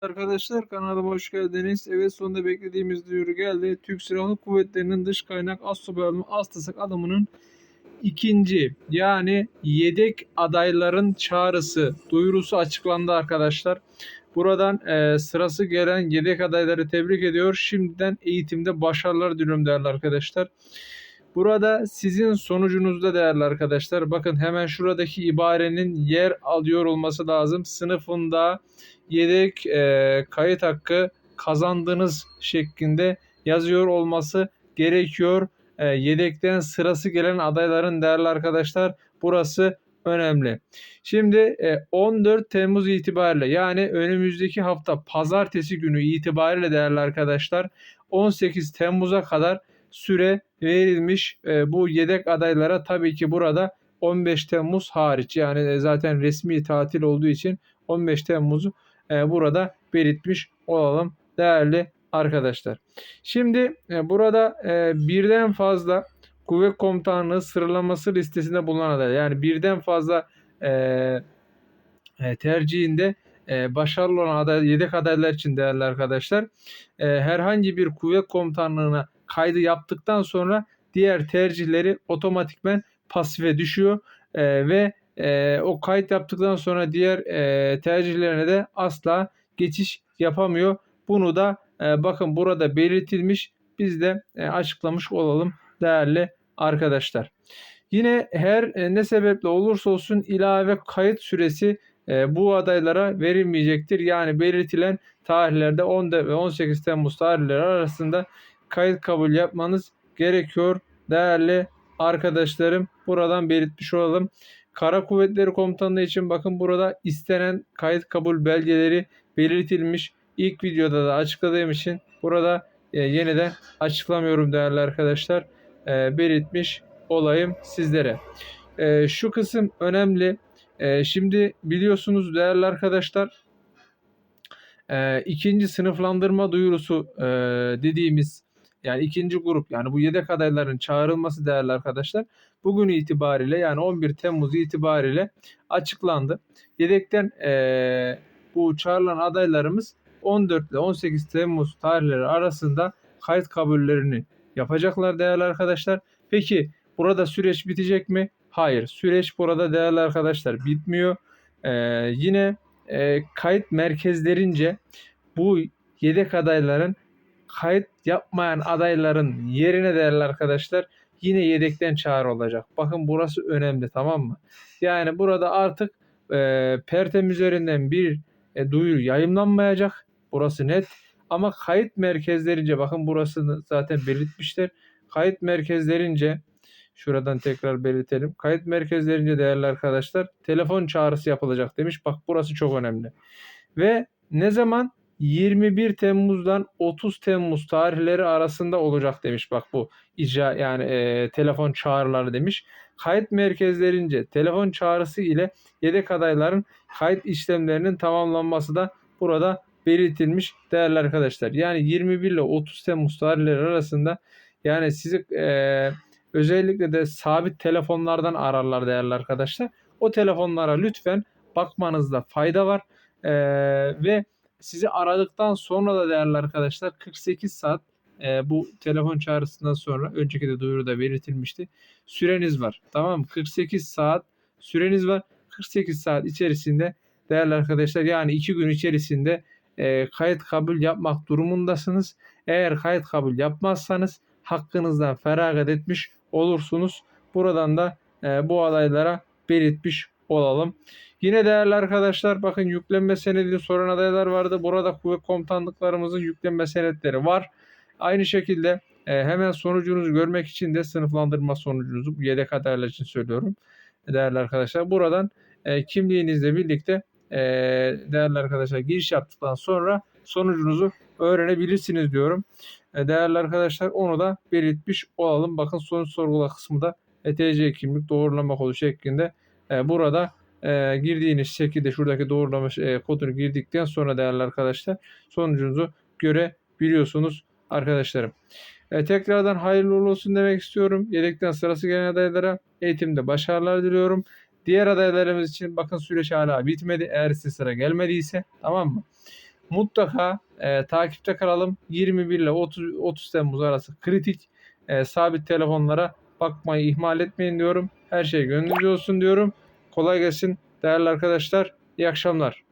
Arkadaşlar kanalıma hoş geldiniz. Evet sonunda beklediğimiz duyuru geldi. Türk Silahlı Kuvvetleri'nin dış kaynak Astobay alımı Astasak alımının ikinci yani yedek adayların çağrısı duyurusu açıklandı arkadaşlar. Buradan e, sırası gelen yedek adayları tebrik ediyor. Şimdiden eğitimde başarılar diliyorum değerli arkadaşlar. Burada sizin sonucunuzda değerli arkadaşlar bakın hemen şuradaki ibarenin yer alıyor olması lazım. Sınıfında yedek e, kayıt hakkı kazandınız şeklinde yazıyor olması gerekiyor. E, yedekten sırası gelen adayların değerli arkadaşlar burası önemli. Şimdi e, 14 Temmuz itibariyle yani önümüzdeki hafta pazartesi günü itibariyle değerli arkadaşlar 18 Temmuz'a kadar süre verilmiş e, bu yedek adaylara tabii ki burada 15 Temmuz hariç yani e, zaten resmi tatil olduğu için 15 Temmuz'u e, burada belirtmiş olalım değerli arkadaşlar. Şimdi burada birden fazla kuvvet komutanlığı sıralaması listesinde bulunan aday yani birden fazla e, e, tercihinde başarılı olan aday, yedek adaylar için değerli arkadaşlar herhangi bir kuvvet komutanlığına kaydı yaptıktan sonra diğer tercihleri otomatikmen pasife düşüyor e, ve e, o kayıt yaptıktan sonra diğer e, tercihlerine de asla geçiş yapamıyor. Bunu da e, bakın burada belirtilmiş. Biz de e, açıklamış olalım değerli arkadaşlar. Yine her e, ne sebeple olursa olsun ilave kayıt süresi e, bu adaylara verilmeyecektir. Yani belirtilen tarihlerde 10 ve 18 Temmuz tarihleri arasında kayıt kabul yapmanız gerekiyor değerli arkadaşlarım. Buradan belirtmiş olalım. Kara Kuvvetleri Komutanlığı için bakın burada istenen kayıt kabul belgeleri belirtilmiş. İlk videoda da açıkladığım için burada e, yeniden açıklamıyorum değerli arkadaşlar. E, belirtmiş olayım sizlere. E, şu kısım önemli. E, şimdi biliyorsunuz değerli arkadaşlar e, ikinci sınıflandırma duyurusu e, dediğimiz yani ikinci grup yani bu yedek adayların çağrılması değerli arkadaşlar bugün itibariyle yani 11 Temmuz itibariyle açıklandı. Yedekten e, bu çağrılan adaylarımız 14 ile 18 Temmuz tarihleri arasında kayıt kabullerini yapacaklar değerli arkadaşlar. Peki burada süreç bitecek mi? Hayır. Süreç burada değerli arkadaşlar bitmiyor. Ee, yine e, kayıt merkezlerince bu yedek adayların kayıt yapmayan adayların yerine değerli arkadaşlar yine yedekten çağrı olacak. Bakın burası önemli tamam mı? Yani burada artık e, Pertem üzerinden bir e, duyuru yayınlanmayacak. Burası net. Ama kayıt merkezlerince bakın burasını zaten belirtmişler. Kayıt merkezlerince şuradan tekrar belirtelim. Kayıt merkezlerince değerli arkadaşlar telefon çağrısı yapılacak demiş. Bak burası çok önemli. Ve ne zaman 21 Temmuz'dan 30 Temmuz tarihleri arasında olacak demiş. Bak bu icra yani e, telefon çağrıları demiş. Kayıt merkezlerince telefon çağrısı ile yedek adayların kayıt işlemlerinin tamamlanması da burada belirtilmiş değerli arkadaşlar. Yani 21 ile 30 Temmuz tarihleri arasında yani sizi e, özellikle de sabit telefonlardan ararlar değerli arkadaşlar. O telefonlara lütfen bakmanızda fayda var. E, ve sizi aradıktan sonra da değerli arkadaşlar 48 saat e, bu telefon çağrısından sonra önceki de duyuruda belirtilmişti. Süreniz var. Tamam mı? 48 saat süreniz var. 48 saat içerisinde değerli arkadaşlar yani 2 gün içerisinde e, kayıt kabul yapmak durumundasınız. Eğer kayıt kabul yapmazsanız hakkınızdan feragat etmiş olursunuz. Buradan da e, bu adaylara belirtmiş olalım. Yine değerli arkadaşlar bakın yüklenme senedini soran adaylar vardı. Burada kuvvet komutanlıklarımızın yüklenme senetleri var. Aynı şekilde e, hemen sonucunuzu görmek için de sınıflandırma sonucunuzu bu yedek adaylar için söylüyorum. Değerli arkadaşlar buradan e, kimliğinizle birlikte e, değerli arkadaşlar giriş yaptıktan sonra sonucunuzu öğrenebilirsiniz diyorum. Değerli arkadaşlar onu da belirtmiş olalım. Bakın sonuç sorgula kısmı da ETC kimlik doğrulama kodu şeklinde e, burada e, girdiğiniz şekilde şuradaki doğrulama e, kodunu girdikten sonra değerli arkadaşlar sonucunuzu görebiliyorsunuz arkadaşlarım. E, tekrardan hayırlı olsun demek istiyorum. Yedekten sırası gelen adaylara eğitimde başarılar diliyorum. Diğer adaylarımız için bakın süreç hala bitmedi. Eğer size sıra gelmediyse tamam mı? Mutlaka e, takipte kalalım. 21 ile 30, 30 Temmuz arası kritik e, sabit telefonlara bakmayı ihmal etmeyin diyorum. Her şey gönlünüzce olsun diyorum. Kolay gelsin değerli arkadaşlar. İyi akşamlar.